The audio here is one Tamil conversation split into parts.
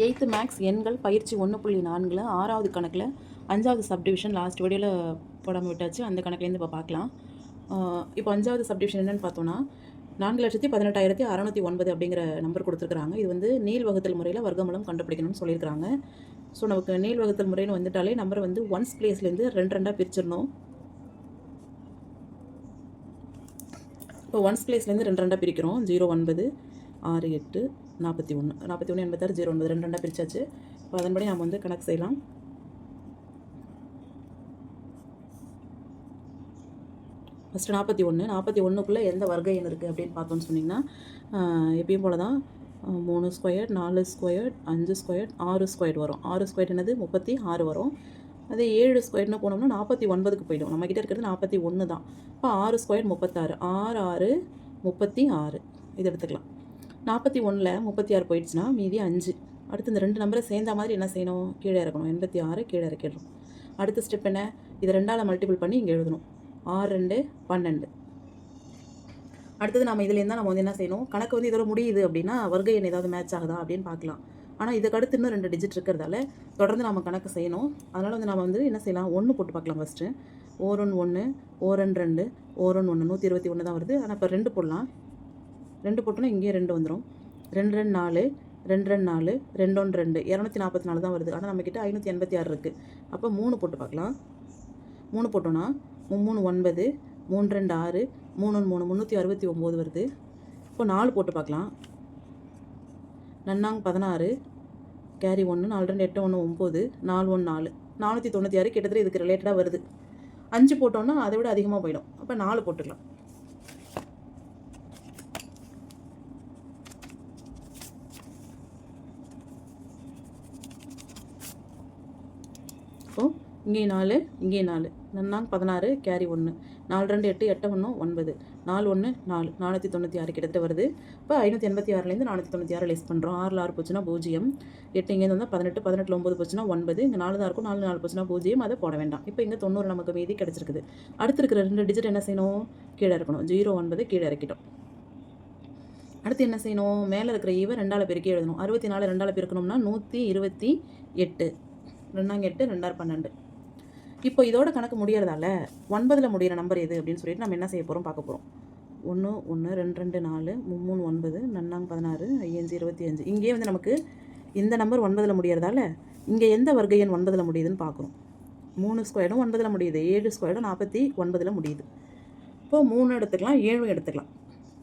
எயித்து மேக்ஸ் எண்கள் பயிற்சி ஒன்று புள்ளி நான்கில் ஆறாவது கணக்கில் அஞ்சாவது சப்டிவிஷன் லாஸ்ட் வீடியோவில் போடாமல் விட்டாச்சு. அந்த கணக்குலேருந்து இப்போ பார்க்கலாம் இப்போ அஞ்சாவது சப்டிவிஷன் என்னென்னு பார்த்தோன்னா நான்கு லட்சத்தி பதினெட்டாயிரத்தி அறநூற்றி ஒன்பது அப்படிங்கிற நம்பர் கொடுத்துருக்காங்க இது வந்து நீள் வகுத்தல் முறையில் வர்க்கமூலம் கண்டுபிடிக்கணும்னு சொல்லியிருக்காங்க ஸோ நமக்கு நீள் வகுத்தல் முறைன்னு வந்துட்டாலே நம்பரை வந்து ஒன்ஸ் பிளேஸ்லேருந்து ரெண்டு ரெண்டாக பிரிச்சிடணும். இப்போ ஒன்ஸ் பிளேஸ்லேருந்து ரெண்டு ரெண்டாக பிரிக்கிறோம். ஜீரோ ஒன்பது ஆறு எட்டு நாற்பத்தி ஒன்று நாற்பத்தி ஒன்று எண்பத்தாறு ஜீரோ ஒன்பது ரெண்டு ரெண்டாக பிரித்தாச்சு இப்போ அதன்படி நம்ம வந்து கணக்கு செய்யலாம். ஃபஸ்ட்டு நாற்பத்தி ஒன்று நாற்பத்தி ஒன்றுக்குள்ளே எந்த வர்க்க எண் இருக்குது அப்படின்னு பார்த்தோம்னு சொன்னிங்கன்னா எப்பயும் போல தான் மூணு ஸ்கொயர் நாலு ஸ்கொயர் அஞ்சு ஸ்கொயர் ஆறு ஸ்கொயர் வரும். ஆறு ஸ்கொயர் என்னது? முப்பத்தி ஆறு வரும். அதே ஏழு ஸ்கொயர்னு போனோம்னா நாற்பத்தி ஒன்பதுக்கு போயிடும். நம்மக்கிட்ட இருக்கிறது நாற்பத்தி ஒன்று தான் இப்போ ஆறு ஸ்கொயர் முப்பத்தாறு ஆறு ஆறு முப்பத்தி ஆறு. இது எடுத்துக்கலாம். நாற்பத்தி ஒன்றில் முப்பத்தி ஆறு போயிடுச்சுன்னா மீதி அஞ்சு. அடுத்து இந்த ரெண்டு நம்பரை சேர்ந்த மாதிரி என்ன செய்யணும்? கீழே இறக்கணும். எண்பத்தி ஆறு கீழே இறக்கிடணும். அடுத்த ஸ்டெப் என்ன? இதை ரெண்டால் மல்டிபிள் பண்ணி இங்கே எழுதணும். ஆறு ரெண்டு பன்னெண்டு. அடுத்தது நம்ம இதுலேருந்து தான் நம்ம வந்து என்ன செய்யணும்? கணக்கு வந்து இதோட முடியுது அப்படின்னா வர்க்க எண் ஏதாவது மேட்ச் ஆகுதா அப்படின்னு பார்க்கலாம். ஆனால் இதுக்கு அடுத்து இன்னும் ரெண்டு டிஜிட் இருக்கிறதால தொடர்ந்து நம்ம கணக்கு செய்யணும். அதனால் வந்து நம்ம வந்து என்ன செய்யலாம்? ஒன்று போட்டு பார்க்கலாம் ஃபஸ்ட்டு ஓரன் ஒன்று ஓரன் ரெண்டு ஓரன் ஒன்று நூற்றி இருபத்தி ஒன்று தான் வருது. ஆனால் இப்போ ரெண்டு போடலாம். ரெண்டு போட்டோன்னா இங்கேயும் ரெண்டு வந்துடும் ரெண்டு ரெண்டு நாலு ரெண்டு ரெண்டு நாலு ரெண்டு ஒன்று ரெண்டு. இரநூத்தி நாற்பத்தி நாலு தான் வருது. ஆனால் நம்மக்கிட்ட ஐநூற்றி எண்பத்தி ஆறு இருக்குது அப்போ மூணு போட்டு பார்க்கலாம். மூணு போட்டோன்னா மூணு ஒன்பது மூணு ரெண்டு ஆறு மூணு ஒன்று மூணு முந்நூற்றி அறுபத்தி ஒம்பது வருது. இப்போ நாலு போட்டு பார்க்கலாம். நன்னாங் பதினாறு கேரி ஒன்று நாலு ரெண்டு எட்டு ஒன்று ஒம்பது நாலு ஒன்று நாலு. நானூற்றி தொண்ணூற்றி ஆறு கிட்டத்தட்ட இதுக்கு ரிலேட்டடாக வருது. அஞ்சு போட்டோன்னா அதை விட அதிகமாக போயிடும். அப்போ நாலு போட்டுக்கலாம் இப்போ இங்கே நாலு இங்கே நாலு. நன்னாங் பதினாறு கேரி ஒன்று நாலு ரெண்டு எட்டு எட்டு ஒன்று ஒன்பது. நாலு ஒன்று நாலு. நானூற்றி தொண்ணூற்றி ஆறு கிட்டத்தட்ட வருது. இப்போ ஐநூற்றி எண்பத்தி ஆறுலேருந்து நானூற்றி தொண்ணூற்றி ஆறு லெஸ் பண்ணுறோம் ஆறில் ஆறு போச்சுன்னா பூஜ்ஜியம். எட்டு இங்கேருந்து வந்தால் பதினெட்டு பதினெட்டில் ஒம்பது போச்சுன்னா ஒன்பது. இங்கே நாலு தான் இருக்கும். நாலு நாலு போச்சுன்னா பூஜ்ஜியம். அதை போட வேண்டாம். இப்போ இங்கே தொண்ணூறு நமக்கு மீதி கிடச்சிருக்குது. அடுத்து இருக்கிற ரெண்டு டிஜிட் என்ன செய்யணும்? கீழே இருக்கணும் ஜீரோ ஒன்பது கீழே இறக்கிட்டோம். அடுத்து என்ன செய்யணும்? மேலே இருக்கிற ஈவை ரெண்டால் பெருக்கி எழுதணும். அறுபத்தி நாலு ரெண்டால் பெருக்கணும்னா நூற்றி இருபத்தி எட்டு. ரெண்டாங்க எட்டு ரெண்டாயிரம் பன்னெண்டு. இப்போ இதோட கணக்கு முடியறதால ஒன்பதில் முடிகிற நம்பர் எது அப்படின்னு சொல்லிட்டு நம்ம என்ன செய்ய போகிறோம் பார்க்க போகிறோம் ஒன்று ஒன்று ரெண்டு ரெண்டு நாலு மூணு ஒன்பது நன்னாங்க பதினாறு ஐயஞ்சு இருபத்தி அஞ்சு. இங்கேயே வந்து நமக்கு இந்த நம்பர் ஒன்பதில் முடியறதால இங்கே எந்த வர்க்க எண் ஒன்பதில் முடியுதுன்னு பார்க்குறோம். மூணு ஸ்கொயரும் ஒன்பதில் முடியுது. ஏழு ஸ்கொயரும் நாற்பத்தி ஒன்பதில் முடியுது. இப்போது மூணு எடுத்துக்கலாம் ஏழும் எடுத்துக்கலாம்.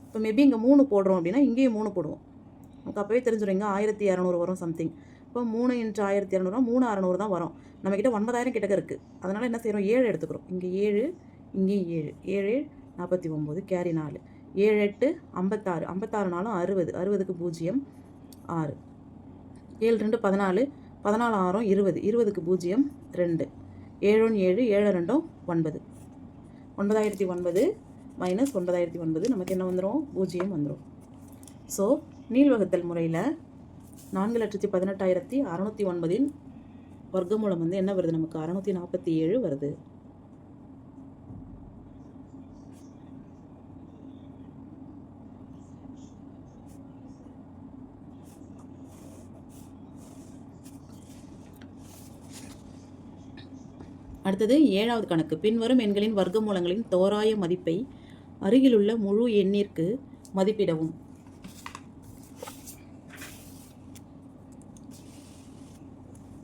இப்போ மேபி இங்கே மூணு போடுறோம் அப்படின்னா இங்கேயும் மூணு போடுவோம். நமக்கு அப்போவே தெரிஞ்சிடும் இங்கே ஆயிரத்தி இரநூறு வரும் சம்திங் இப்போ மூணு இன்ட்டு ஆயிரத்தி இரநூறுவா மூணு அறநூறு தான் வரும். நம்மக்கிட்ட ஒன்பதாயிரம் கிட்டக்க இருக்குது அதனால் என்ன செய்கிறோம் ஏழு எடுத்துக்கிறோம். இங்கே ஏழு இங்கேயும் ஏழு. ஏழு நாற்பத்தி ஒம்பது கேரி நாலு. ஏழு எட்டு ஐம்பத்தாறு. ஐம்பத்தாறு நாளும் அறுபது. அறுபதுக்கு பூஜ்ஜியம் ஆறு. ஏழு ரெண்டு பதினாலு. பதினாலு ஆறும் இருபது. இருபதுக்கு பூஜ்ஜியம் ரெண்டு. ஏழு ஒன்று ஏழு ஏழு ரெண்டும் ஒன்பது. ஒன்பதாயிரத்தி ஒன்பது மைனஸ் ஒன்பதாயிரத்தி ஒன்பது நமக்கு என்ன வந்துடும் பூஜ்ஜியம் வந்துடும் ஸோ நீள்வகுத்தல் முறையில் நான்கு லட்சத்தி பதினெட்டாயிரத்தி அறநூற்றி ஒன்பதின் வர்க்கமூலம் வந்து என்ன வருது நமக்கு? அறநூற்றி நாற்பத்தி ஏழு வருது. அடுத்தது ஏழாவது கணக்கு. பின்வரும் எண்களின் வர்க்கமூலங்களின் தோராய மதிப்பை அருகிலுள்ள முழு எண்ணிற்கு மதிப்பிடவும்.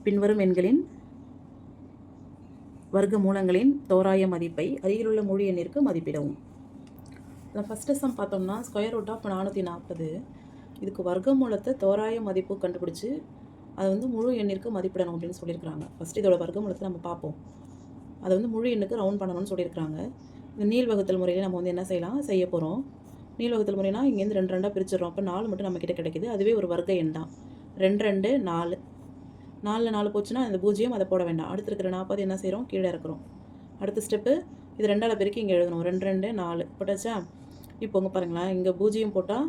பின்வரும் எண்களின் வர்க்க மூலங்களின் தோராய மதிப்பை அருகிலுள்ள முழு எண்ணிற்கு மதிப்பிடவும். இதில் ஃபஸ்ட்டு சம் பார்த்தோம்னா ஸ்கொயர் ரூட் ஆஃப் நானூற்றி நாற்பது. இதுக்கு வர்க்க மூலத்தை தோராய மதிப்பு கண்டுபிடிச்சி அதை வந்து முழு எண்ணிற்கு மதிப்பிடணும் அப்படின்னு சொல்லியிருக்கிறாங்க. ஃபஸ்ட்டு இதோட வர்க்க மூலத்தை நம்ம பார்ப்போம். அதை வந்து முழு எண்ணுக்கு ரவுண்ட் பண்ணணும்னு சொல்லியிருக்கிறாங்க. இந்த நீள் வகுத்தல் முறையில் நம்ம வந்து என்ன செய்யலாம்? செய்ய போகிறோம் நீள்வகுத்தல் முறைனா இங்கேருந்து ரெண்டு ரெண்டாக பிரிச்சிடறோம். அப்போ நாலு மட்டும் நம்மக்கிட்ட கிடைக்குது. அதுவே ஒரு வர்க்க எண் தான். ரெண்டு ரெண்டு நாலு. நாலில் நாலு போச்சுன்னா அந்த பூஜ்ஜியம் அதை போட வேண்டாம். அடுத்து இருக்கிற நாற்பது என்ன செய்கிறோம் கீழே இருக்கிறோம் அடுத்த ஸ்டெப்பு இது ரெண்டால் பெருக்கி இங்கே எழுதணும். ரெண்டு ரெண்டு நாலு. போட்டாச்சா இப்போ உங்கள் பாருங்களேன். இங்கே பூஜ்ஜியம் போட்டால்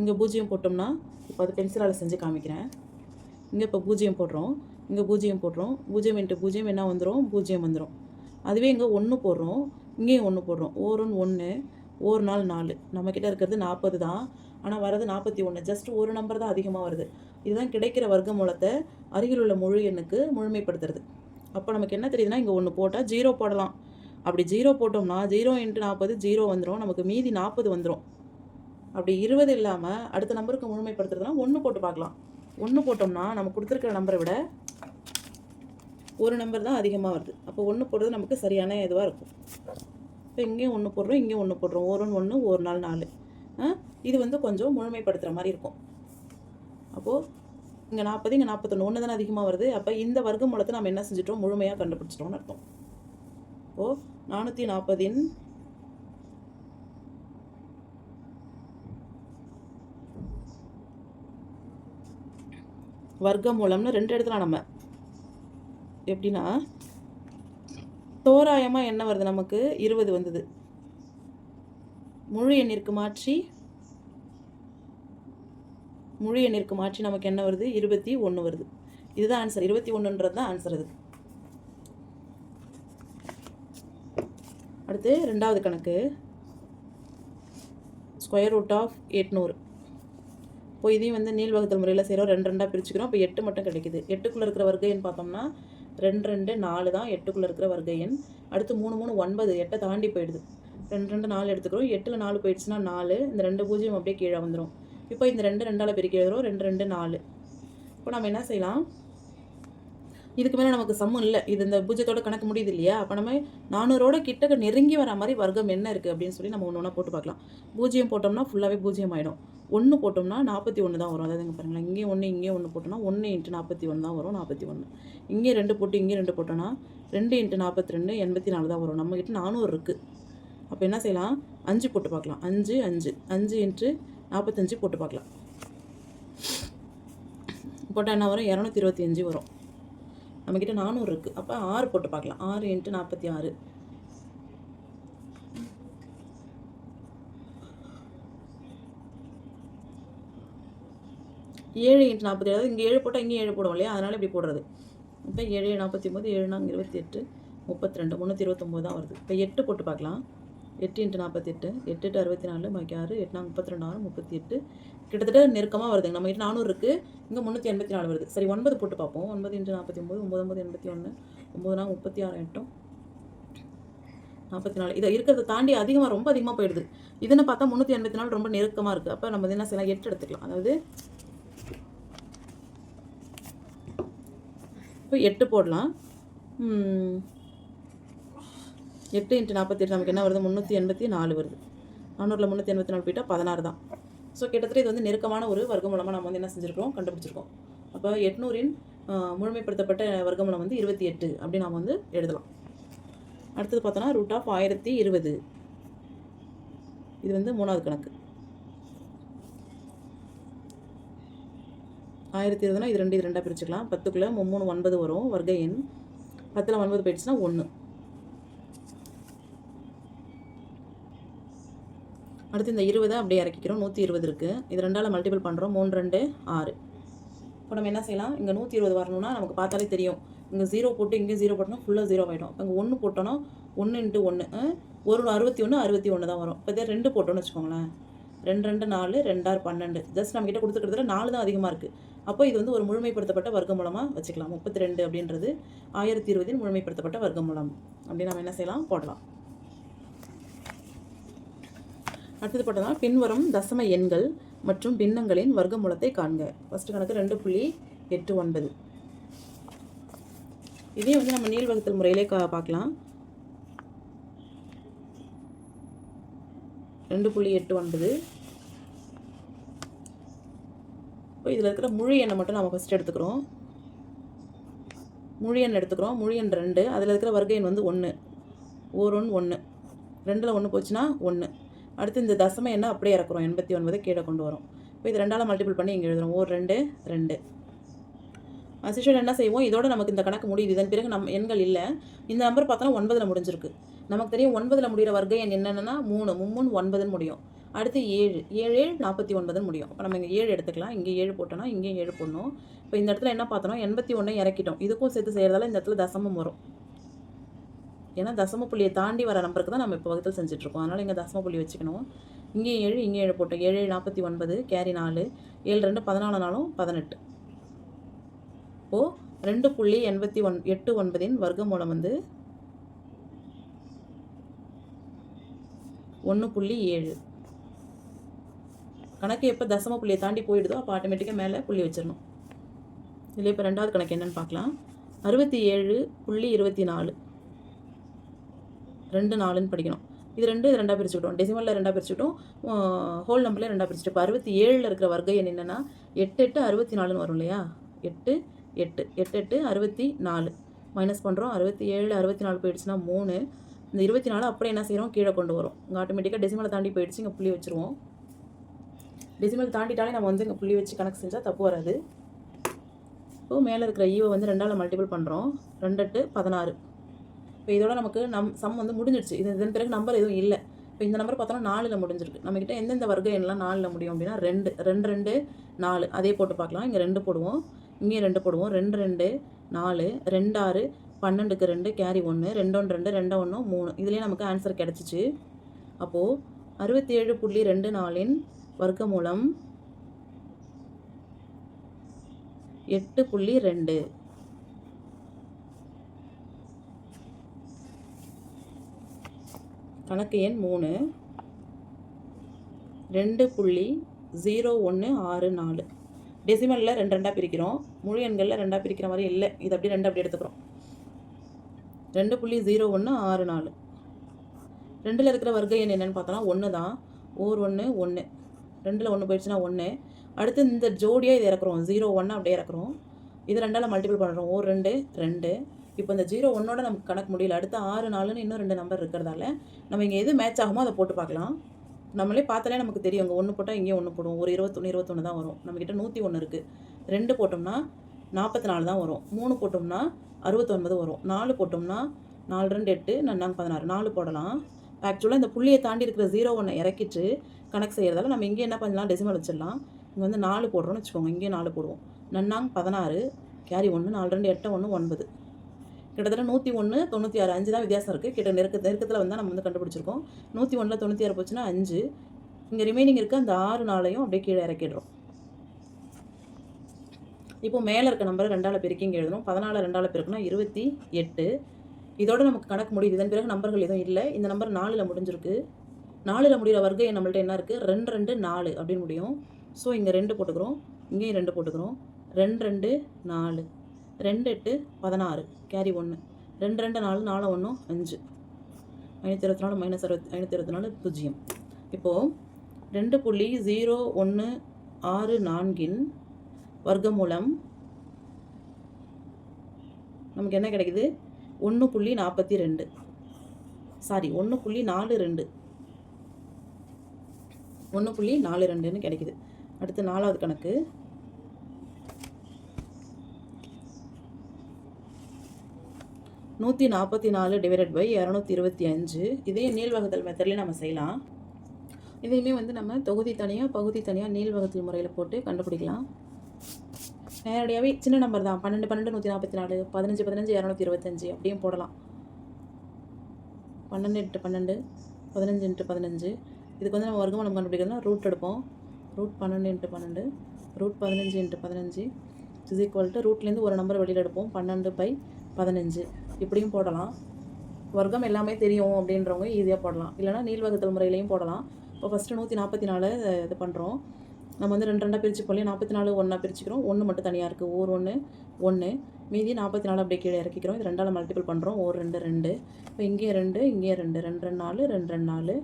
இங்கே பூஜ்ஜியம் போட்டோம்னா இப்போ அது பென்சிலால் செஞ்சு காமிக்கிறேன். இங்கே இப்போ பூஜ்ஜியம் போடுறோம். இங்கே பூஜ்ஜியம் போடுறோம். பூஜ்ஜியம் இன்ட்டு பூஜ்ஜியம் என்ன வந்துடும் பூஜ்ஜியம் வந்துடும் அதுவே இங்கே ஒன்று போடுறோம். இங்கேயும் ஒன்று போடுறோம். ஓருன்னு ஒன்று ஒரு நாள் நாலு நம்மக்கிட்ட இருக்கிறது நாற்பது தான். ஆனால் வரது நாற்பத்தி ஒன்று ஜஸ்ட் ஒரு நம்பர் தான் அதிகமாக வருது. இதுதான் கிடைக்கிற வர்க்க மூலத்தை அருகில் உள்ள முழு எண்ணுக்கு முழுமைப்படுத்துறது. அப்போ நமக்கு என்ன தெரியுதுன்னா இங்கே ஒன்று போட்டால் ஜீரோ போடலாம். அப்படி ஜீரோ போட்டோம்னா ஜீரோ இன்ட்டு நாற்பது ஜீரோ வந்துடும் நமக்கு மீதி நாற்பது வந்துடும் அப்படி இருபது இல்லாமல் அடுத்த நம்பருக்கு முழுமைப்படுத்துறதுனா ஒன்று போட்டு பார்க்கலாம். ஒன்று போட்டோம்னா நம்ம கொடுத்துருக்கிற நம்பரை விட ஒரு நம்பர் தான் அதிகமாக வருது. அப்போ ஒன்று போடுறது நமக்கு சரியான இதுவாக இருக்கும். இப்போ இங்கேயும் ஒன்று போடுறோம் இங்கேயும் ஒன்று போடுறோம். ஒரு ஒன்று ஒரு நாள் நாலு. இது வந்து கொஞ்சம் முழுமைப்படுத்துகிற மாதிரி இருக்கும். அப்போது இங்கே நாற்பது இங்கே நாற்பத்தொன்று ஒன்று தானே அதிகமாக வருது. அப்போ இந்த வர்க்க மூலத்தை நம்ம என்ன செஞ்சிட்டோம்? முழுமையாக கண்டுபிடிச்சிட்டோம்னு அர்த்தம். ஓ நானூற்றி நாற்பதின் வர்க்க மூலம்னு ரெண்டு இடத்துல நம்ம. எப்படின்னா தோராயமாக என்ன வருது நமக்கு? இருபது வந்தது. முழு எண்ணிற்கு மாற்றி முழு எண்ணிற்கு மாற்றி நமக்கு என்ன வருது? இருபத்தி ஒன்று வருது. இதுதான் ஆன்சர் இருபத்தி ஒன்றுன்றது தான் ஆன்சர் இதுக்கு அடுத்து ரெண்டாவது கணக்கு. ஸ்கொயர் ரூட் ஆஃப் எட்நூறு. இப்போ இதையும் வந்து நீள்வகுத்தல் முறையில் செய்கிறோம் ரெண்டு ரெண்டாக பிரிச்சுக்கிறோம். இப்போ எட்டு மட்டும் கிடைக்குது. எட்டுக்குள்ளே இருக்கிற வர்க்க எண் பார்த்தோம்னா ரெண்டு ரெண்டு நாலு தான் எட்டுக்குள்ளே இருக்கிற வர்க்க எண். அடுத்து மூணு மூணு ஒன்பது எட்டை தாண்டி போயிடுது. ரெண்டு ரெண்டு நாலு எடுத்துக்கிறோம். எட்டில் நாலு போயிடுச்சுன்னா நாலு. இந்த ரெண்டு பூஜ்ஜியம் அப்படியே கீழே வந்துடும் இப்போ இந்த ரெண்டு ரெண்டால் பெருக்கி எழுதுறோம். ரெண்டு ரெண்டு நாலு. இப்போ நம்ம என்ன செய்யலாம்? இதுக்கு மேலே நமக்கு சம்மம் இல்லை. இது இந்த பூஜ்ஜியத்தோட கணக்கு முடியுது இல்லையா? அப்போ நம்ம நானூறோட கிட்டக்க நெருங்கி வர மாதிரி வர்க்கம் என்ன இருக்குது அப்படின்னு சொல்லி நம்ம ஒன்று ஒன்றா போட்டு பார்க்கலாம். பூஜ்ஜியம் போட்டோம்னா ஃபுல்லாகவே பூஜ்ஜியம் ஆகிடும் ஒன்று போட்டோம்னா நாற்பத்தி ஒன்று தான் வரும். அதாவது இங்கே பாருங்களேன். இங்கே ஒன்று இங்கே ஒன்று போட்டோம்னா ஒன்று இன்ட்டு நாற்பத்தி ஒன்று தான் வரும். நாற்பத்தி ஒன்று இங்கே ரெண்டு போட்டு இங்கே ரெண்டு போட்டோம்னா ரெண்டு இன்ட்டு நாற்பத்தி ரெண்டு எண்பத்தி நாலு தான் வரும். நம்மக்கிட்ட நானூறு இருக்குது அப்போ என்ன செய்யலாம்? அஞ்சு போட்டு பார்க்கலாம். அஞ்சு அஞ்சு. அஞ்சு இன்ட்டு நாற்பத்தஞ்சு போட்டு பார்க்கலாம். போட்டால் என்ன வரும்? இரநூத்தி இருபத்தி அஞ்சு வரும். நம்மக்கிட்ட நானூறு இருக்குது அப்போ ஆறு போட்டு பார்க்கலாம். ஆறு இன்ட்டு நாற்பத்தி ஆறு. ஏழு இன்ட்டு நாற்பத்தி ஏழு. இங்கே ஏழு போட்டால் இங்கே ஏழு போடுவோம் இல்லையா? அதனால் இப்படி போடுறது. இப்போ ஏழு நாற்பத்தி ஒம்பது ஏழு நாங்கள் இருபத்தி எட்டு முப்பத்தி ரெண்டு முந்நூற்றி இருபத்தொம்போது தான் வருது. இப்போ எட்டு போட்டு பார்க்கலாம். எட்டு இன்ட்டு நாற்பத்தெட்டு எட்டு எட்டு அறுபத்தி நாலு மைக்கு ஆறு எட்டு நாள் முப்பத்தி ரெண்டு ஆறு முப்பத்தி எட்டு கிட்டத்தட்ட நெருக்கமாக வருது நம்ம கிட்ட நானூறு இருக்குது இங்கே முந்நூற்றி எண்பத்தி நாலு வருது. சரி ஒன்பது போட்டு பார்ப்போம் ஒன்பது இன்ட்டு நாற்பத்தி ஒம்பது ஒம்பது ஒம்பது எண்பத்தி ஒன்று ஒம்பது நாள் முப்பத்தி ஆறு எட்டும். நாற்பத்தி நாலு இதை இருக்கிறத தாண்டி அதிகமாக ரொம்ப அதிகமாக போயிடுது. இதுன்னு பார்த்தா முந்நூற்றி எண்பத்தி நாலு ரொம்ப நெருக்கமாக இருக்குது அப்போ நம்ம என்ன செய்யலாம்? எட்டு எடுத்துக்கலாம். அதாவது இப்போ எட்டு போடலாம். எட்டு இன்ட்டு நாற்பத்தெட்டு நமக்கு என்ன வருது? முந்நூற்றி எண்பத்தி நாலு வருது. நானூறில் முந்நூற்றி எண்பத்தி நாலு போயிட்டால் பதினாறு தான். ஸோ கிட்டத்தட்ட இது வந்து நெருக்கமான ஒரு வர்க்க மூலமாக நம்ம வந்து என்ன செஞ்சுருக்கோம் கண்டுபிடிச்சிருக்கோம். அப்போ எட்நூறின் முழுமைப்படுத்தப்பட்ட வர்க்கமூலம் வந்து இருபத்தி எட்டு அப்படி நாம் வந்து எழுதலாம். அடுத்தது பார்த்தோன்னா ரூட் ஆஃப் ஆயிரத்தி இருபது. இது வந்து மூணாவது கணக்கு. ஆயிரத்தி இருபதுனா இது ரெண்டு இது ரெண்டாக பிரிச்சுக்கலாம். பத்துக்குள்ளே மூணு ஒன்பது வரும். வர்க்க எண் பத்தில் ஒன்பது போயிடுச்சுன்னா ஒன்று அடுத்து இந்த இருபதை அப்படியே இறக்கிக்கிறோம். நூற்றி இருபது இருக்குது இது ரெண்டால் மல்டிபிள் பண்ணுறோம் மூணு ரெண்டு ஆறு. இப்போ நம்ம என்ன செய்யலாம்? இங்கே நூற்றி இருபது வரணும்னா நமக்கு பார்த்தாலே தெரியும். இங்கே ஜீரோ போட்டு இங்கே ஜீரோ போட்டோம்னா ஃபுல்லாக ஜீரோ ஆகிடும் இப்போ இங்கே ஒன்று போட்டோன்னா ஒன்று இன்ட்டு ஒன்று ஒரு அறுபத்தி ஒன்று அறுபத்தி ஒன்று தான் வரும். இப்போ இதே ரெண்டு போட்டோன்னு வச்சுக்கோங்களேன். ரெண்டு ரெண்டு நாலு ரெண்டாறு பன்னெண்டு. ஜஸ்ட் நம்ம கிட்ட கொடுத்துக்கிறதுல நாலு தான் அதிகமாக இருக்குது அப்போ இது வந்து ஒரு முழுமைப்படுத்தப்பட்ட வர்க்க மூலமாக வச்சுக்கலாம். முப்பத்தி ரெண்டு அப்படின்றது ஆயிரத்தி இருபதின் முழுமைப்படுத்தப்பட்ட வர்க்க மூலம். அப்படி நம்ம என்ன செய்யலாம்? போடலாம். அடுத்தது பார்த்தோம்னா பின்வரும் தசம எண்கள் மற்றும் பின்னங்களின் வர்க்க மூலத்தை காண்க. ஃபஸ்ட்டு கணக்கு ரெண்டு புள்ளி எட்டு ஒன்பது. இதே வந்து நம்ம நீள்வகுத்தல் முறையிலே கா பார்க்கலாம். ரெண்டு புள்ளி எட்டு ஒன்பது. இப்போ இதில் இருக்கிற முழு எண்ணை மட்டும் நம்ம ஃபஸ்ட் எடுத்துக்கிறோம். முழு எண் எடுத்துக்கிறோம். முழு எண் ரெண்டு. அதில் இருக்கிற வர்க்க எண் வந்து ஒன்று ஓர் ஒன்று ஒன்று ரெண்டில் ஒன்று போச்சுன்னா ஒன்று அடுத்து இந்த தசம எண்ணை அப்படியே இறக்குறோம். எண்பத்தி ஒன்பது கீழே கொண்டு வரும். இப்போ இது ரெண்டால் மல்டிபிள் பண்ணி இங்கே எழுதுறோம். ஒரு ரெண்டு ரெண்டு. அசிஷுவல் என்ன செய்வோம்? இதோட நமக்கு இந்த கணக்கு முடியுது. இதன் பிறகு நம்ம எண்கள் இல்லை. இந்த நம்பர் பார்த்தோன்னா ஒன்பதில் முடிஞ்சிருக்கு. நமக்கு தெரியும் ஒன்பதில் முடிகிற வர்க்க எண் என்னென்னா மூணு. மும்மூணு ஒன்பதுன்னு முடியும். அடுத்து ஏழு. ஏழு ஏழு நாற்பத்தி ஒன்பதுன்னு முடியும். இப்போ நம்ம இங்கே ஏழு எடுத்துக்கலாம். இங்கே ஏழு போட்டோன்னா இங்கேயும் ஏழு போடணும். இப்போ இந்த இடத்துல என்ன பார்த்தோம்னா எண்பத்தி ஒன்றை இறக்கிட்டோம். இதுக்கும் சேர்த்து செய்கிறதால இந்த இடத்துல தசமம் வரும். ஏன்னா தசம புள்ளியை தாண்டி வர நம்பருக்கு தான் நம்ம இப்போ வகுத்தல் செஞ்சுட்ருக்கோம். அதனால் இங்கே தசம புள்ளி வச்சுக்கணும். இங்கேயும் ஏழு இங்கே ஏழு போட்டோம். ஏழு ஏழு நாற்பத்தி ஒன்பது கேரி நாலு ஏழு ரெண்டு பதினாலு நாளும் பதினெட்டு. இப்போது ரெண்டு புள்ளி எண்பத்தி ஒன் எட்டு ஒன்பதின் வர்க்கமூலம் வந்து ஒன்று புள்ளி ஏழு. கணக்கு எப்போ தசம புள்ளியை தாண்டி போயிடுதோ அப்போ ஆட்டோமேட்டிக்காக மேலே புள்ளி வச்சிடணும் இதில் இப்போ ரெண்டாவது கணக்கு என்னென்னு பார்க்கலாம். அறுபத்தி ஏழு புள்ளி இருபத்தி நாலு. ரெண்டு நாலுன்னு படிக்கணும். இது ரெண்டு இது ரெண்டாக பிரிச்சுக்கிட்டோம். டெசிமலில் ரெண்டாக பிரிச்சுக்கிட்டோம். ஹோல் நம்பரில் ரெண்டாக பிரிச்சுட்டு இப்போ அறுபத்தி ஏழில் இருக்கிற வர்க்க எண் என்னென்னா எட்டு எட்டு அறுபத்தி நாலுன்னு வரும் இல்லையா? எட்டு எட்டு எட்டு எட்டு அறுபத்தி நாலு. மைனஸ் பண்ணுறோம் அறுபத்தி ஏழு அறுபத்தி நாலு போயிடுச்சுன்னா மூணு. இந்த இருபத்தி நாலு அப்படியே என்ன செய்கிறோம் கீழே கொண்டு வரும். இங்கே ஆட்டோமேட்டிக்காக டெசிமலை தாண்டி போயிடுச்சு. இங்கே புள்ளி வச்சுருவோம். டெசிமல் தாண்டிட்டாலே நம்ம வந்து இங்கே புள்ளி வச்சு கணக்கு செஞ்சால் தப்பு வராது. இப்போது மேலே இருக்கிற ஈவை வந்து ரெண்டால் மல்டிபிள் பண்ணுறோம் ரெண்டு எட்டு பதினாறு. இப்போ இதோட நமக்கு நம் சம் வந்து முடிஞ்சிடுச்சு. இது இதன் பிறகு நம்பர் எதுவும் இல்லை. இப்போ இந்த நம்பர் பார்த்தோம்னா நாலில் முடிஞ்சிருக்கு. நம்மக்கிட்ட எந்தெந்த வர்க்க எண்ணெலாம் நாலில் முடியும் அப்படின்னா ரெண்டு ரெண்டு ரெண்டு நாலு. அதே போட்டு பார்க்கலாம். இங்கே ரெண்டு போடுவோம். இங்கேயும் ரெண்டு போடுவோம். ரெண்டு ரெண்டு நாலு ரெண்டு ஆறு பன்னெண்டுக்கு ரெண்டு கேரி ஒன்று ரெண்டொன்று ரெண்டு ரெண்டு ஒன்று மூணு. இதுலேயே நமக்கு ஆன்சர் கிடச்சிச்சு. அப்போது அறுபத்தி ஏழு புள்ளி ரெண்டு நாலின் வர்க்கமூலம் எட்டு புள்ளி ரெண்டு. கணக்கு எண் மூணு. ரெண்டு புள்ளி ஜீரோ ஒன்று ஆறு நாலு. டெசிமலில் ரெண்டு ரெண்டாக பிரிக்கிறோம். முழு எண்களில் ரெண்டாக பிரிக்கிற மாதிரி இல்லை. இது அப்படியே ரெண்டு அப்படி எடுத்துக்கிறோம். ரெண்டு புள்ளி ஜீரோ ஒன்று ஆறு நாலு. ரெண்டில் இருக்கிற வர்க்க எண் என்னென்னு பார்த்தோன்னா ஒன்று தான். ஓர் ஒன்று ஒன்று ரெண்டில் ஒன்று போயிடுச்சுன்னா ஒன்று அடுத்து இந்த ஜோடியாக இது இறக்குறோம். ஜீரோ ஒன்று அப்படியே இறக்குறோம். இது ரெண்டால் மல்டிபிள் பண்ணுறோம் ஓர் ரெண்டு ரெண்டு. இப்போ இந்த ஜீரோ ஒன்னோட நமக்கு கணக்கு முடியல. அடுத்த ஆறு நாலுன்னு இன்னும் ரெண்டு நம்பர் இருக்கிறதால நம்ம இங்கே எது மேட்ச் ஆகுமோ அதை போட்டு பார்க்கலாம். நம்மளே பார்த்தாலே நமக்கு தெரியும். இங்கே ஒன்று போட்டால் இங்கேயும் ஒன்று போடுவோம் ஒரு இருபத்தொன்று இருபத்தொன்று தான் வரும். நம்மக்கிட்ட நூற்றி ஒன்று இருக்குது ரெண்டு போட்டோம்னா நாற்பத்தி நாலு தான் வரும். மூணு போட்டோம்னா அறுபத்தொன்பது வரும். நாலு போட்டோம்னா நாலு ரெண்டு எட்டு நன்னாங்க பதினாறு. நாலு போடலாம். ஆக்சுவலாக இந்த புள்ளியை தாண்டி இருக்கிற ஜீரோ ஒன்று இறக்கிட்டு கணக்கு செய்கிறதால நம்ம இங்கே என்ன பண்ணலாம்? டெசிமல் வச்சிடலாம். இங்கே வந்து நாலு போடுறோம்னு வச்சுக்கோங்க. இங்கே நாலு போடுவோம். நன்னாங் பதினாறு கேரி ஒன்று நாலு ரெண்டு எட்டு ஒன்று ஒன்பது. கிட்டத்தட்ட நூற்றி ஒன்று தொண்ணூற்றி ஆறு அஞ்சு தான் வித்தியாசம் இருக்குது கிட்ட நெருக்க நெருக்கத்தில் வந்து நம்ம வந்து கண்டுபிடிச்சிருக்கோம். நூற்றி ஒன்றில் தொண்ணூற்றி ஆறு போச்சுன்னா அஞ்சு. இங்கே ரிமைனிங் இருக்க அந்த ஆறு நாளையும் அப்படியே கீழே இறக்கிடுறோம். இப்போ மேலே இருக்க நம்பரை ரெண்டாவில் பெருக்கி இங்கே எழுதணும். பதினாலு ரெண்டாவில் பெருக்குனா இருபத்தி எட்டு. இதோட நமக்கு கணக்கு முடியுது. இதன் பிறகு நம்பர்கள் எதுவும் இல்லை. இந்த நம்பர் நாலில் முடிஞ்சிருக்கு. நாலில் முடிகிற வர்க்கம் நம்மள்ட்ட என்ன இருக்குது ரெண்டு ரெண்டு நாலு அப்படின்னு முடியும். ஸோ இங்கே ரெண்டு போட்டுக்கிறோம். இங்கேயும் ரெண்டு போட்டுக்கிறோம். ரெண்டு ரெண்டு நாலு. ரெண்டு எட்டு பதினாறு கேரி ஒன்று ரெண்டு ரெண்டு நாலு நாலு ஒன்று அஞ்சு. ஐநூற்றி இருபத்தி நாலு மைனஸ் அறுபத்தி ஐநூற்றி இருபத்தி நாலு பூஜ்ஜியம். இப்போது ரெண்டு புள்ளி ஜீரோ ஒன்று ஆறு நான்கின் வர்க்கமூலம் நமக்கு என்ன கிடைக்குது? ஒன்று புள்ளி நாற்பத்தி ரெண்டு. சாரி ஒன்று புள்ளி நாலு ரெண்டு. ஒன்று புள்ளி நாலு ரெண்டுன்னு கிடைக்குது. அடுத்து நாலாவது கணக்கு. நூற்றி நாற்பத்தி நாலு டிவைடட் பை இரநூத்தி இருபத்தி அஞ்சு. இதே நீள்வகுத்தல் மெத்தட்லேயே நம்ம செய்யலாம். இதையுமே வந்து நம்ம தொகுதி தனியாக பகுதி தனியாக நீள்வகுத்தல் முறையில் போட்டு கண்டுபிடிக்கலாம். நேரடியாகவே சின்ன நம்பர் தான். பன்னெண்டு பன்னெண்டு நூற்றி நாற்பத்தி நாலு. பதினஞ்சு பதினஞ்சு இரநூத்தி இருபத்தஞ்சு அப்படியும் போடலாம். பன்னெண்டு இன்ட்டு பன்னெண்டு பதினஞ்சு இன்ட்டு பதினஞ்சு. இதுக்கு வந்து நம்ம வர்க்கமூலம் கண்டுபிடிக்கிறதுனா ரூட் எடுப்போம். ரூட் பன்னெண்டு இன்ட்டு பன்னெண்டு. ரூட் பதினஞ்சு இன்ட்டு பதினஞ்சு. இஸ் ஈக்குவல் டு ரூட்லேருந்து ஒரு நம்பர் வெளியில் எடுப்போம். பன்னெண்டு பை பதினஞ்சு. இப்படியும் போடலாம். வர்க்கம் எல்லாமே தெரியும் அப்படின்றவங்க ஈஸியாக போடலாம். இல்லைனா நீள்வகத்தல் முறையிலையும் போடலாம். இப்போ ஃபஸ்ட்டு நூற்றி நாற்பத்தி நாலு இது பண்ணுறோம் நம்ம வந்து ரெண்டு ரெண்டாக பிரித்து போலே நாற்பத்தி நாலு ஒன்றா பிரிச்சுக்கிறோம். ஒன்று மட்டும் தனியாக இருக்குது ஓர் ஒன்று ஒன்று மீதி நாற்பத்தி நாலு அப்படியே கீழே இறக்கிக்கிறோம். இது ரெண்டால் மல்டிபிள் பண்ணுறோம் ஓர் ரெண்டு ரெண்டு. இப்போ இங்கேயே ரெண்டு இங்கேயே ரெண்டு. ரெண்டு ரெண்டு நாலு ரெண்டு ரெண்டு நாலு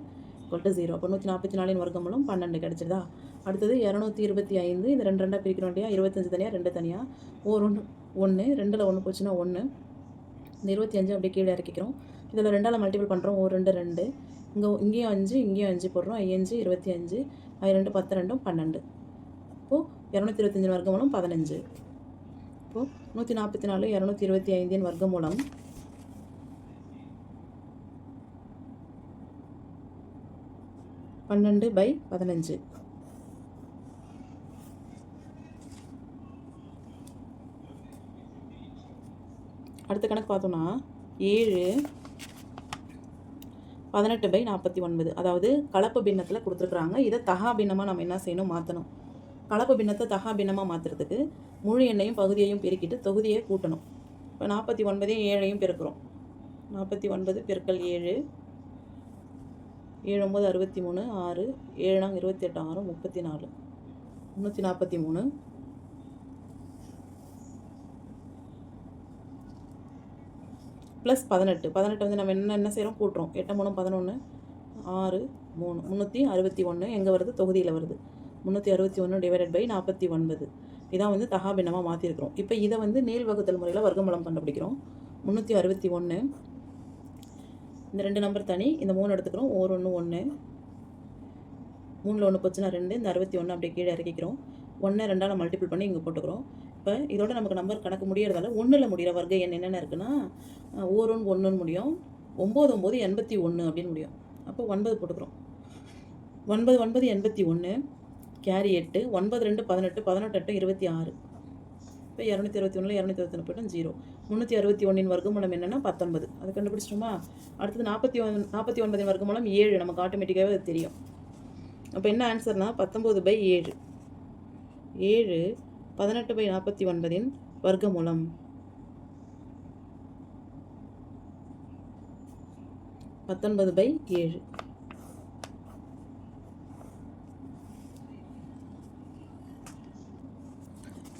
கொல்ட்டு ஜீரோ அப்போ நூற்றி நாற்பத்தி நாலின் வர்க்கமூலம் பன்னெண்டு கிடச்சிதா அடுத்தது இரநூத்தி இருபத்தி ஐந்து. இது ரெண்டு ரெண்டாக பிரிக்கிறோம் இல்லையா? இருபத்தஞ்சு தனியாக ரெண்டு தனியாக ஓர் ஒன்று ஒன்று ரெண்டில் ஒன்று போச்சுன்னா ஒன்று இந்த இருபத்தி அஞ்சு அப்படியே கீழே இறக்கிக்கிறோம். இதில் ரெண்டால் மல்டிபிள் பண்ணுறோம் ஒரு ரெண்டு ரெண்டு. இங்கே இங்கேயும் அஞ்சு இங்கேயும் அஞ்சு போடுறோம். ஐயஞ்சு இருபத்தி அஞ்சு. ஐ ரெண்டு பத்து ரெண்டும் பன்னெண்டு. இப்போது இரநூத்தி இருபத்தஞ்சு வர்க்கமூலம் பதினஞ்சு. இப்போது நூற்றி நாற்பத்தி நாலு இரநூத்தி இருபத்தி ஐந்தின் வர்க்கமூலம் பன்னெண்டு பை பதினஞ்சு. அடுத்த கணக்கு பார்த்தோன்னா ஏழு பதினெட்டு பை நாற்பத்தி ஒன்பது. அதாவது கலப்பு பின்னத்தில் கொடுத்துருக்குறாங்க. இதை தகா பின்னமாக நம்ம என்ன செய்யணும்? மாற்றணும் கலப்பு பின்னத்தை தகா பின்னமாக மாற்றுறதுக்கு முழு எண்ணையும் பகுதியையும் பெருக்கிட்டு தொகுதியை கூட்டணும். இப்போ நாற்பத்தி ஒன்பதையும் ஏழையும் பெருக்கிறோம். நாற்பத்தி ஒன்பது பெருக்கல் ஏழு. ஏழு ஒம்பது அறுபத்தி மூணு ஆறு. ஏழாங்க இருபத்தி எட்டு ஆறு முப்பத்தி நாலு. முந்நூற்றி நாற்பத்தி மூணு. ப்ளஸ் பதினெட்டு. பதினெட்டு வந்து நம்ம என்ன என்ன செய்கிறோம் கூட்டுறோம். எட்டு மூணு பதினொன்று ஆறு மூணு முந்நூற்றி அறுபத்தி ஒன்று எங்கே வருது? தொகுதியில் வருது. முந்நூற்றி அறுபத்தி ஒன்று டிவைடட் பை நாற்பத்தி ஒன்பது. இதான் வந்து தகாபின்னமாக மாற்றிருக்கிறோம் இப்போ இதை வந்து நேல் வகுத்தல் முறையில் வர்க்கமூலம் கண்டுபிடிக்கிறோம். முந்நூற்றி அறுபத்தி ஒன்று இந்த ரெண்டு நம்பர் தனி. இந்த மூணு எடுத்துக்கிறோம். ஓர் ஒன்று ஒன்று மூணில் ஒன்று போச்சுன்னா ரெண்டு. இந்த அறுபத்தி ஒன்று அப்படியே கீழே இறக்கிக்கிறோம். ஒன்று ரெண்டால் மல்டிபிள் பண்ணி இங்கே போட்டுக்கிறோம். இப்போ இதோட நமக்கு நம்பர் கணக்கு முடியறதால ஒன்றில் முடிகிற வர்க்க எண் என்னென்ன இருக்குன்னா ஒரு ஒன்று ஒன்று ஒன்றுன்னு முடியும். ஒம்பது ஒம்பது எண்பத்தி ஒன்று அப்படின்னு முடியும். அப்போ ஒன்பது போட்டுக்கிறோம். ஒன்பது ஒன்பது எண்பத்தி ஒன்று கேரி எட்டு ஒன்பது ரெண்டு பதினெட்டு பதினெட்டு எட்டு இருபத்தி ஆறு. இப்போ இரநூத்தி இருபத்தி ஒன்றில் இரநூத்தி இருபத்தி போய்ட்டு ஜீரோ முந்நூற்றி அறுபத்தி ஒன்றின் வர்க்கமூலம் என்னென்னா பத்தொன்பது. அது கண்டுபிடிச்சிட்டோமா? அடுத்தது நாற்பத்தி ஒன் நாற்பத்தி ஒன்பதின் வர்க்கமூலம் ஏழு. நமக்கு ஆட்டோமேட்டிக்காகவே அது தெரியும். அப்போ என்ன ஆன்சர்னால் பத்தொம்போது பை ஏழு. ஏழு பதினெட்டு பை நாற்பத்தி ஒன்பதின் வர்க்கமூலம். பத்தொன்பது பை ஏழு.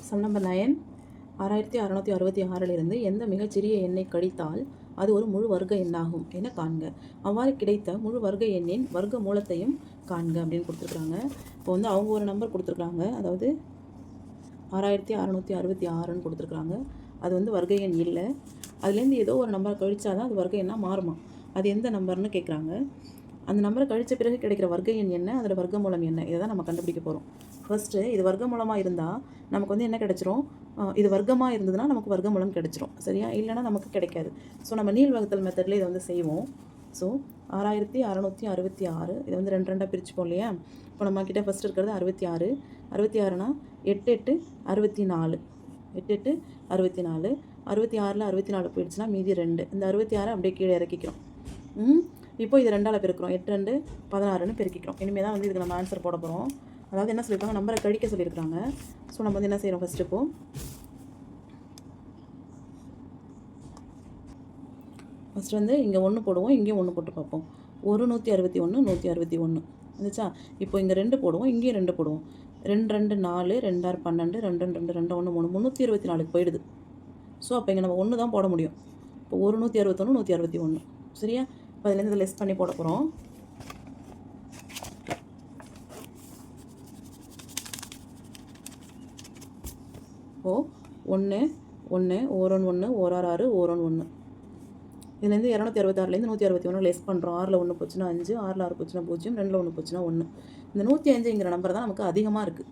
சம் நம்பர் நயன் ஆறாயிரத்தி அறநூற்றி அறுபத்தி ஆறிலிருந்து எந்த மிகச்சிறிய எண்ணை கழித்தால் அது ஒரு முழு வர்க்க எண்ணாகும் என காண்க. அவ்வாறு கிடைத்த முழு வர்க்க எண்ணின் வர்க்க மூலத்தையும் காண்க அப்படின்னு கொடுத்துருக்காங்க. இப்போ வந்து அவங்க ஒரு நம்பர் கொடுத்துருக்காங்க. அதாவது ஆறாயிரத்தி அறநூற்றி அறுபத்தி ஆறுன்னு கொடுத்துருக்குறாங்க. அது வந்து வர்க்க எண் இல்லை. அதுலேருந்து ஏதோ ஒரு நம்பரை கழிச்சா தான் அது வர்க்க எண்ணாக மாறுமா அது எந்த நம்பர்னு கேட்குறாங்க அந்த நம்பரை கழித்த பிறகு கிடைக்கிற வர்க்க எண் என்ன? அதோட வர்க்க மூலம் என்ன? இதை தான் நம்ம கண்டுபிடிக்க போகிறோம் ஃபர்ஸ்ட்டு இது வர்க்க மூலமாக இருந்தால் நமக்கு வந்து என்ன கிடச்சிரும்? இது வர்க்கமாக இருந்ததுன்னா நமக்கு வர்க்க மூலம் கிடைச்சிரும். சரியா? இல்லைன்னா நமக்கு கிடைக்காது. ஸோ நம்ம நீள் வகுத்தல் மெத்தடில் இதை வந்து செய்வோம். ஸோ ஆறாயிரத்தி அறநூற்றி அறுபத்தி ஆறு இதை வந்து ரெண்டு ரெண்டாக பிரிச்சுப்போம் இல்லையா? இப்போ நம்ம கிட்ட ஃபஸ்ட் இருக்கிறது அறுபத்தி ஆறு. அறுபத்தி ஆறுனா எட்டு எட்டு அறுபத்தி நாலு. எட்டு எட்டு அறுபத்தி நாலு. அறுபத்தி ஆறில் அறுபத்தி நாலு போயிடுச்சுன்னா மீதி ரெண்டு. இந்த அறுபத்தி ஆறு அப்படியே கீழே இறக்கிக்கிறோம். ம்? இப்போ இது ரெண்டால் பெருக்கிறோம். எட்டு ரெண்டு பதினாறுன்னு பெருக்கிக்கிறோம். இனிமேல் தான் வந்து இதுக்கு நம்ம ஆன்சர் போட போகிறோம் அதாவது என்ன சொல்லியிருக்காங்க? நம்பரை கழிக்க சொல்லியிருக்காங்க ஸோ நம்ம வந்து என்ன செய்கிறோம் ஃபஸ்ட்டு இப்போ? ஃபஸ்ட்டு வந்து இங்கே ஒன்று போடுவோம். இங்கேயும் ஒன்று போட்டு பார்ப்போம். ஒரு நூற்றி அறுபத்தி ஒன்று நூற்றி அறுபத்தி ஒன்று இருந்துச்சா? இப்போ இங்கே ரெண்டு போடுவோம் இங்கேயும் ரெண்டு போடுவோம். ரெண்டு ரெண்டு நாலு ரெண்டாயிரம் பன்னெண்டு ரெண்டு ரெண்டு ரெண்டு ஒன்று மூணு முந்நூற்றி இருபத்தி நாலுக்கு போயிடுது. ஸோ அப்போ இங்கே நம்ம ஒன்று தான் போட முடியும். இப்போ ஒரு நூற்றி அறுபத்தொன்று நூற்றி அறுபத்தி ஒன்று சரியா? இப்போ அதுலேருந்து லெஸ் பண்ணி போட போகிறோம் ஓ ஒன்று ஒன்று ஓரொன்று ஒன்று ஓராறு ஆறு ஓரொன்று ஒன்று இதுலேருந்து இரநூத்தி அறுபத்தாறுலேருந்து நூற்றி அறுபத்தி ஒன்று லெஸ் பண்ணுறோம் ஆறில் ஒன்று போச்சுன்னா அஞ்சு ஆறில் ஆறு போச்சுன்னா பூஜ்ஜியம் ரெண்டில் ஒன்று போச்சுன்னா ஒன்று இந்த நூற்றி அஞ்சுங்கிற நம்பர் தான் நமக்கு அதிகமாக இருக்குது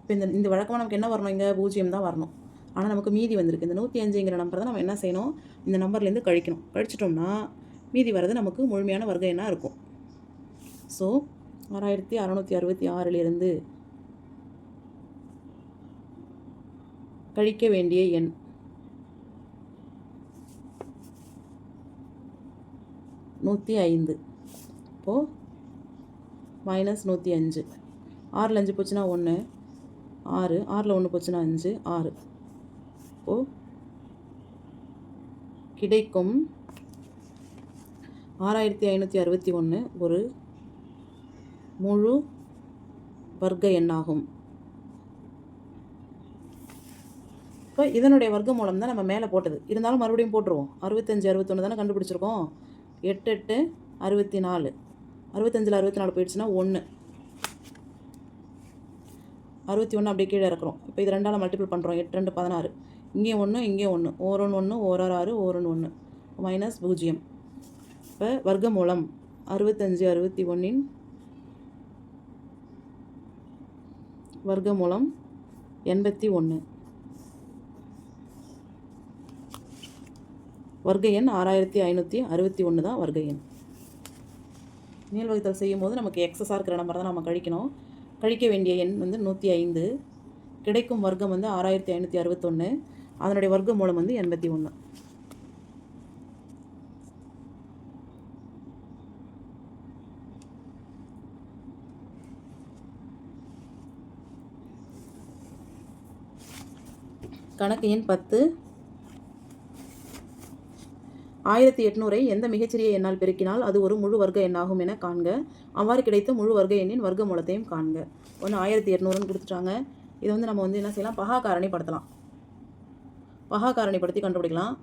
இப்போ இந்த இந்த வழக்கமாக நமக்கு என்ன வரணும் இங்கே? பூஜ்ஜியம் தான் வரணும். ஆனால் நமக்கு மீதி வந்திருக்கு. இந்த நூற்றி அஞ்சுங்கிற நம்பர் தான் நம்ம என்ன செய்யணும்? இந்த நம்பர்லேருந்து கழிக்கணும். கழிச்சிட்டோம்னா மீதி வர்றது நமக்கு முழுமையான வர்க்க என்ன இருக்கும். ஸோ ஆறாயிரத்தி அறநூற்றி அறுபத்தி ஆறிலிருந்து கழிக்க வேண்டிய எண் நூற்றி ஐந்து இப்போது மைனஸ் நூற்றி அஞ்சு ஆறில் அஞ்சு போச்சுன்னா ஒன்று ஆறு. ஆறில் ஒன்று போச்சுன்னா அஞ்சு. ஆறு. இப்போது கிடைக்கும். ஆறாயிரத்தி ஐநூற்றி அறுபத்தி ஒன்று ஒரு முழு வர்க்க எண்ணாகும். இப்போ இதனுடைய வர்க்க மூலம் தான் நம்ம மேலே போட்டது. இருந்தாலும் மறுபடியும் போட்டுருவோம். அறுபத்தஞ்சு அறுபத்தொன்று தானே கண்டுபிடிச்சிருக்கோம். எட்டு எட்டு அறுபத்தி நாலு அறுபத்தஞ்சில் அறுபத்தி நாலு போயிடுச்சுன்னா ஒன்று. அறுபத்தி ஒன்று அப்படியே கீழே இறக்குறோம். இப்போ இது ரெண்டால் மல்டிபிள் பண்ணுறோம் எட்டு ரெண்டு பதினாறு. இங்கேயும் ஒன்று இங்கேயும் ஒன்று. ஓரொன்று ஒன்று ஓராறு ஆறு ஓரொன்று ஒன்று. மைனஸ் பூஜ்ஜியம். இப்போ வர்க்க மூலம் அறுபத்தஞ்சு அறுபத்தி ஒன்றின் வர்க்க மூலம் எண்பத்தி ஒன்று. வருகை எண் ஆறாயிரத்தி ஐநூற்றி அறுபத்தி ஒன்று தான் வருகை எண். மேல் வகுத்தல் செய்யும் போது நமக்கு எக்ஸஸாக இருக்கிற நம்பர் தான் நம்ம கழிக்கணும். கழிக்க வேண்டிய எண் வந்து நூற்றி ஐந்து. கிடைக்கும் வர்க்கம் வந்து ஆறாயிரத்தி ஐநூற்றி அறுபத்தொன்று அதனுடைய வர்க்க மூலம் வந்து எண்பத்தி ஒன்று கணக்கு எண் பத்து. ஆயிரத்தி எட்நூறை எந்த மிகச்சிறிய எண்ணால் பெருக்கினால் அது ஒரு முழு வர்க்க எண்ணாகும் என காண்க. அவ்வாறு கிடைத்த முழு வர்க்க எண்ணின் வர்க்க மூலத்தையும் காண்க. ஒன்று ஆயிரத்தி எட்நூறுன்னு கொடுத்துட்டாங்க. இது வந்து நம்ம வந்து என்ன செய்யலாம்? பகா காரணிப்படுத்தலாம் பகா காரணிப்படுத்தி கண்டுபிடிக்கலாம்.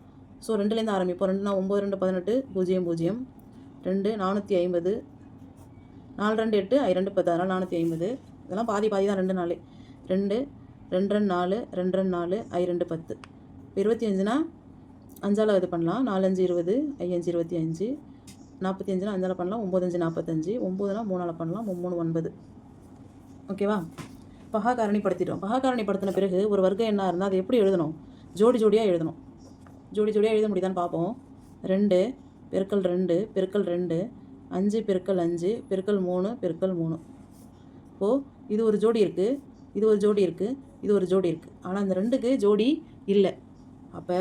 ஸோ ரெண்டுலேருந்து ஆரம்பிப்போம். ரெண்டுனா ஒம்பது ரெண்டு பதினெட்டு பூஜ்ஜியம் பூஜ்ஜியம். ரெண்டு நானூற்றி ஐம்பது. நாலு ரெண்டு எட்டு ஐ ரெண்டு பத்து. அதனால் நானூற்றி ஐம்பது. இதெல்லாம் பாதி பாதி தான் ரெண்டு நாலு ரெண்டு ரெண்டு ரெண்டு நாலு ரெண்டு ரெண்டு நாலு ஐ ரெண்டு பத்து. இருபத்தி அஞ்சுனா அஞ்சால் இது பண்ணலாம். நாலஞ்சு இருபது ஐயஞ்சு இருபத்தி அஞ்சு நாற்பத்தி அஞ்சுனா அஞ்சால் பண்ணலாம். ஒம்பதஞ்சு நாற்பத்தஞ்சு ஒம்பதுனா மூணால் பண்ணலாம். மூணு ஒன்பது. ஓகேவா? பகா காரணிப்படுத்திட்டோம் பகா காரணிப்படுத்தின பிறகு ஒரு வர்க்கம் என்ன இருந்தால் அதை எப்படி எழுதணும்? ஜோடி ஜோடியாக எழுதணும். ஜோடி ஜோடியாக எழுத முடியுதான்னு பார்ப்போம். ரெண்டு பெருக்கல் ரெண்டு பெருக்கல் ரெண்டு அஞ்சு பெருக்கல் அஞ்சு பெருக்கல் மூணு பெருக்கல் மூணு. இப்போது இது ஒரு ஜோடி இருக்குது இது ஒரு ஜோடி இருக்குது இது ஒரு ஜோடி இருக்குது ஆனால் இந்த ரெண்டுக்கு ஜோடி இல்லை. அப்போ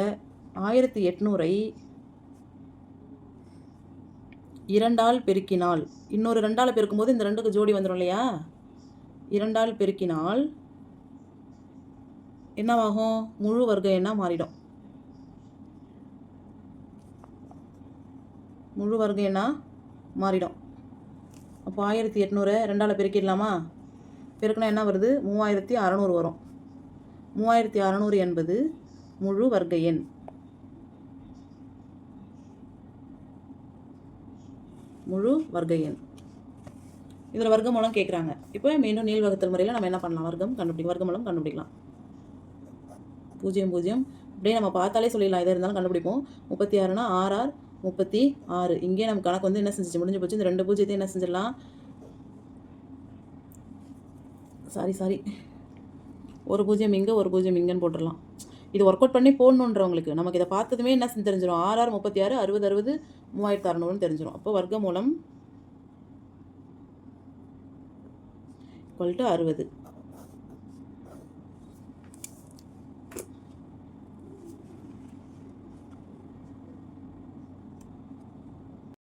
ஆயிரத்தி எட்நூறை இரண்டால் பெருக்கினால். இன்னொரு ரெண்டால் பெருக்கும்போது இந்த ரெண்டுக்கு ஜோடி வந்துடும் இல்லையா? இரண்டால் பெருக்கினால் என்னவாகும்? முழு வர்க்க எண்ணா மாறிடும். முழு வர்க்க எண்ணா மாறிடும். அப்போ ஆயிரத்தி எட்நூறை ரெண்டால் பெருக்கிடலாமா? பெருக்கினா என்ன வருது? மூவாயிரத்தி அறநூறு வரும். மூவாயிரத்தி அறநூறு என்பது முழு வர்க்க எண். முழு வர்க்க எண். இதில் வர்க்க மூலம் கேட்குறாங்க இப்போ மீண்டும் நீள் வகுத்தல் முறையில் நம்ம என்ன பண்ணலாம்? வர்க்கம் கண்டுபிடிக்கலாம் வர்க்க மூலம் கண்டுபிடிக்கலாம். பூஜ்ஜியம் பூஜ்ஜியம். அப்படியே நம்ம பார்த்தாலே சொல்லிடலாம். எதாக இருந்தாலும் கண்டுபிடிப்போம். முப்பத்தி ஆறுனா ஆர் ஆர் முப்பத்தி ஆறு. இங்கே நம்ம கணக்கு வந்து என்ன செஞ்சிச்சு? முடிஞ்சு போச்சு. இந்த ரெண்டு பூஜ்ஜியத்தையும் என்ன செஞ்சிடலாம்? சாரி சாரி ஒரு பூஜ்ஜியம் இங்கே ஒரு பூஜ்ஜியம் இங்கேன்னு போட்டுடலாம். இது ஒர்க் அவுட் பண்ணி போடணுன்றவங்களுக்கு நமக்கு இதை பார்த்ததுமே என்ன செஞ்சு தெரிஞ்சிடும் ஆறு ஆறு முப்பத்தி ஆறு அறுபது அறுபது மூவாயிரத்து அறநூறுன்னு தெரிஞ்சிடும் அப்போ வர்க்க மூலம் ஈக்குவல் டு அறுபது.